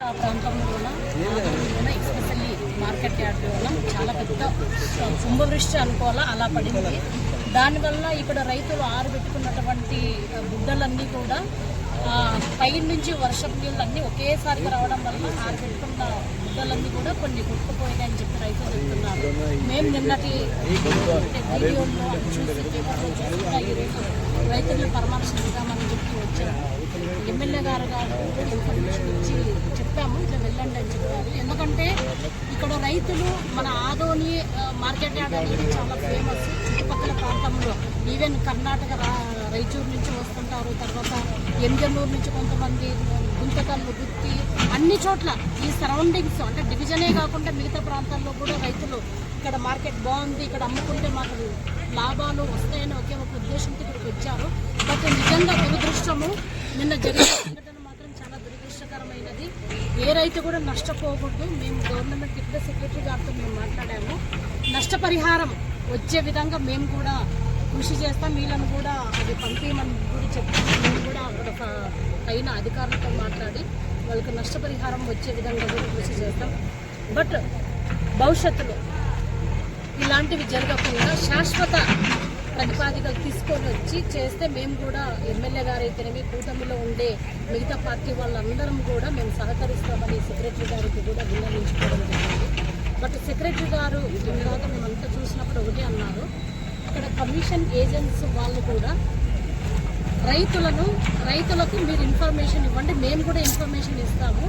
ఆ ప్రాంతంలోన? Especially market యార్డ్లోన? చాలా పెద్ద కుంభవృష్టి అనుకోవాలా? అలా పడింది. దానివల్ల ఇక్కడ రైతులు ఆరబెట్టుకున్నటువంటి గుడ్డలన్నీ బుడ్డలన్నీ కూడా ఆ, పై నుంచి వర్షపు నీళ్ళు అన్నీ ఒకేసారిగా రావడం వల్ల ఆరబెట్టుకున్న బుడ్డలన్నీ కూడా కొన్ని కొట్టుకుపోయినాయి అని చెప్పి రైతులు చెప్తున్నారు. మేము నిన్నటి వీడియోలో చూసి పేపర్లో చూసుకున్న ఈరోజు రైతులను పరామర్శించామని ఎమ్మెల్యే గారు గారు ఇన్ఫర్మేషన్ ఇచ్చి చెప్పాము ఇట్లా వెళ్ళండి అని చెప్పారు. ఎందుకంటే ఇక్కడ రైతులు మన ఆదోని మార్కెట్ యార్డ్ అనేది చాలా ఫేమస్ చుట్టుపక్కల ప్రాంతంలో. ఈవెన్ కర్ణాటక రా- రాయచూరు నుంచి వస్తుంటారు తర్వాత ఎంజనూరు నుంచి కొంతమంది గుంతకల్లు గుత్తి అన్ని చోట్ల ఈ సరౌండింగ్స్ అంటే డివిజనే కాకుండా మిగతా ప్రాంతాల్లో కూడా రైతులు ఇక్కడ మార్కెట్ బాగుంది ఇక్కడ అమ్ముకుంటే మాకు లాభాలు వస్తాయని ఒకే ఒక ఉద్దేశంతో ఇక్కడికి వచ్చారు. బట్ నిజంగా దురదృష్టము నిన్న జరిగిన సంఘటన మాత్రం చాలా దురదృష్టకరమైనది. ఏ రైతు కూడా నష్టపోకూడదు. మేము గవర్నమెంట్ ఇక్కడ సెక్రటరీ గారితో మేము మాట్లాడాము. నష్టపరిహారం వచ్చే విధంగా మేము కూడా కృషి చేస్తాం. వీళ్ళని కూడా అది పంపించమని కూడా చెప్తాము మేము కూడా అక్కడ ఒక పైన అధికారులతో మాట్లాడి వాళ్ళకి నష్టపరిహారం వచ్చే విధంగా కూడా కృషి చేస్తాం. బట్ భవిష్యత్తులో ఇలాంటివి జరగకుండా శాశ్వత ప్రతిపాదికలు తీసుకొని వచ్చి చేస్తే మేము కూడా ఎమ్మెల్యే గారు అయితేనేమి కూటమిలో ఉండే మిగతా పార్టీ వాళ్ళందరం కూడా మేము సహకరిస్తామని సెక్రటరీ గారికి కూడా విన్నవించుకోవడం జరిగింది. బట్ సెక్రటరీ గారు తర్వాత మేమంతా చూసినప్పుడు ఒకటే అన్నారు ఇక్కడ కమిషన్ ఏజెంట్స్ వాళ్ళు కూడా రైతులను రైతులకు మీరు ఇన్ఫర్మేషన్ ఇవ్వండి మేము కూడా ఇన్ఫర్మేషన్ ఇస్తాము.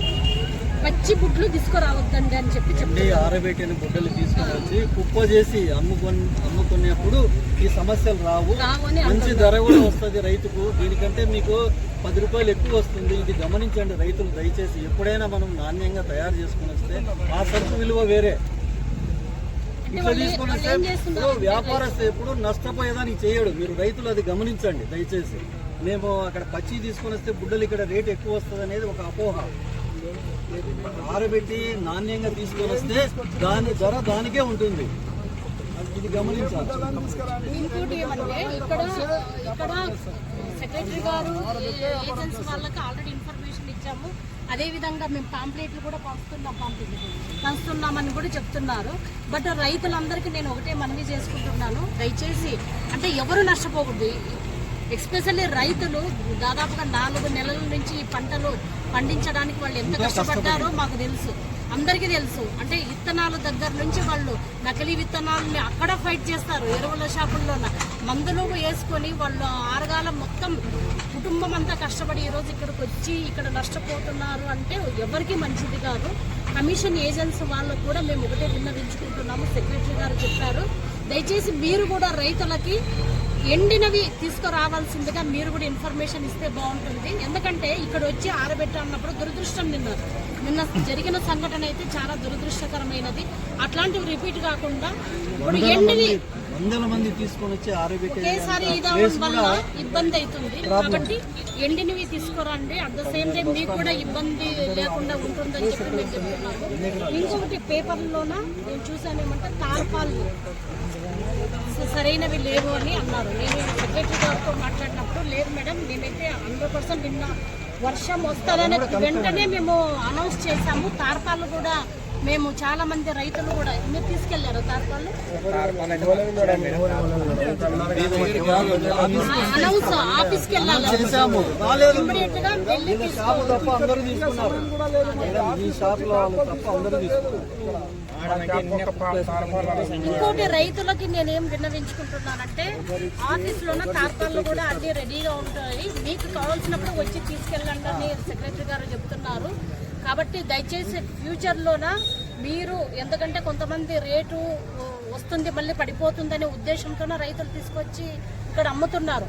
పచ్చి బుడ్లు తీసుకురావద్దండి అని చెప్పి చెప్తున్నారు. ఆరబెట్టిన గుడ్డలు తీసుకొని వచ్చి కుప్ప చేసి అమ్ముకొని అమ్ముకునేప్పుడు ఈ సమస్యలు రావు. మంచి ధర కూడా వస్తుంది రైతుకు. దీనికంటే మీకు పది రూపాయలు ఎక్కువ వస్తుంది. ఇది గమనించండి రైతులు దయచేసి. ఎప్పుడైనా మనం నాణ్యంగా తయారు చేసుకుని వస్తే ఆ సరుకు విలువ వేరే. ఇట్లా తీసుకొని వస్తే వ్యాపారస్తు ఎప్పుడు నష్టపోయేదానికి చేయడు. మీరు రైతులు అది గమనించండి దయచేసి. మేము అక్కడ పచ్చి తీసుకొని వస్తే బుడ్డలు ఇక్కడ రేట్ ఎక్కువ వస్తుంది అనేది ఒక అపోహ. ఆరబెట్టి నాణ్యంగా తీసుకొని వస్తే దాని ధర దానికే ఉంటుంది. ఇది గమనించాలి. ఇంకోటి ఏమంటే ఇక్కడ ఇక్కడ సెక్రటరీ గారు ఏజెన్సీ వాళ్ళకి ఆల్రెడీ ఇన్ఫర్మేషన్ ఇచ్చాము. అదే విధంగా మేము పాంప్లెట్లు కూడా పంచుతున్నాం పాంప్లెట్లు పంచుతున్నామని కూడా చెప్తున్నారు. బట్ రైతులందరికీ నేను ఒకటే మనవి చేసుకుంటున్నాను. దయచేసి అంటే ఎవరు నష్టపోకూడదు. ఎస్పెషల్లీ రైతులు దాదాపుగా నాలుగు నెలల నుంచి ఈ పంటలు పండించడానికి వాళ్ళు ఎంత కష్టపడ్డారో మాకు తెలుసు. అందరికీ తెలుసు. అంటే విత్తనాల దగ్గర నుంచి వాళ్ళు నకిలీ విత్తనాలని అక్కడ ఫైట్ చేస్తారు. ఎరువుల షాపుల్లోన మందులు వేసుకొని వాళ్ళు ఆరగాల మొత్తం కుటుంబం అంతా కష్టపడి ఈరోజు ఇక్కడికి వచ్చి ఇక్కడ నష్టపోతున్నారు అంటే ఎవరికి మంచిది కాదు. కమిషన్ ఏజెన్సీ వాళ్ళకు కూడా మేము ఒకటే విన్నవించుకుంటున్నాము. సెక్రటరీ గారు చెప్పారు. దయచేసి మీరు కూడా రైతులకి ఎండినవి తీసుకురావాల్సిందిగా మీరు కూడా ఇన్ఫర్మేషన్ ఇస్తే బాగుంటుంది. ఎందుకంటే ఇక్కడ వచ్చి ఆరబెట్ట అన్నప్పుడు దురదృష్టం నిన్న నిన్న జరిగిన సంఘటన అయితే చాలా దురదృష్టకరమైనది. అట్లాంటివి రిపీట్ కాకుండా ఇప్పుడు ఎండివి వందల మంది తీసుకొని వచ్చి వల్ల ఇబ్బంది అవుతుంది. కాబట్టి ఎండినవి తీసుకురండి. అట్ ద సేమ్ టైం మీకు కూడా ఇబ్బంది లేకుండా ఉంటుందని చెప్పి మేము చెప్తున్నాము. ఇంకొకటి పేపర్లోన నేను చూసాను ఏమంటే తార్పాలు సరైనవి లేవు అని అన్నారు. నేను సెక్రటరీ గారితో మాట్లాడినప్పుడు లేదు మేడం నేనైతే హండ్రెడ్ పర్సెంట్ నిన్న వర్షం వస్తుందని వెంటనే మేము అనౌన్స్ చేశాము. తార్పాలు కూడా మేము చాలా మంది రైతులు కూడా మీరు తీసుకెళ్ళారు అనౌన్స్ ఆఫీస్కి వెళ్ళాలి. చేశాము? రాలేదు. ఇమ్మీడియట్గా వెళ్ళి షాపు తప్ప అందరూ తీసుకున్నారు. మేడం, ఈ షాప్లో వాళ్ళు తప్ప అందరూ తీసుకున్నారు. ఇంకోటి రైతులకి నేనేం విన్నవించుకుంటున్నానంటే ఆఫీస్ లోన తార్పాలు కూడా అన్ని రెడీగా ఉంటాయి. మీకు కావాల్సినప్పుడు వచ్చి తీసుకెళ్ళండి అని సెక్రటరీ గారు కాబట్టి దయచేసి ఫ్యూచర్ లోన మీరు ఎందుకంటే కొంతమంది రేటు వస్తుంది మళ్ళీ పడిపోతుందనే ఉద్దేశంతోన రైతులు తీసుకొచ్చి ఇక్కడ అమ్ముతున్నారు.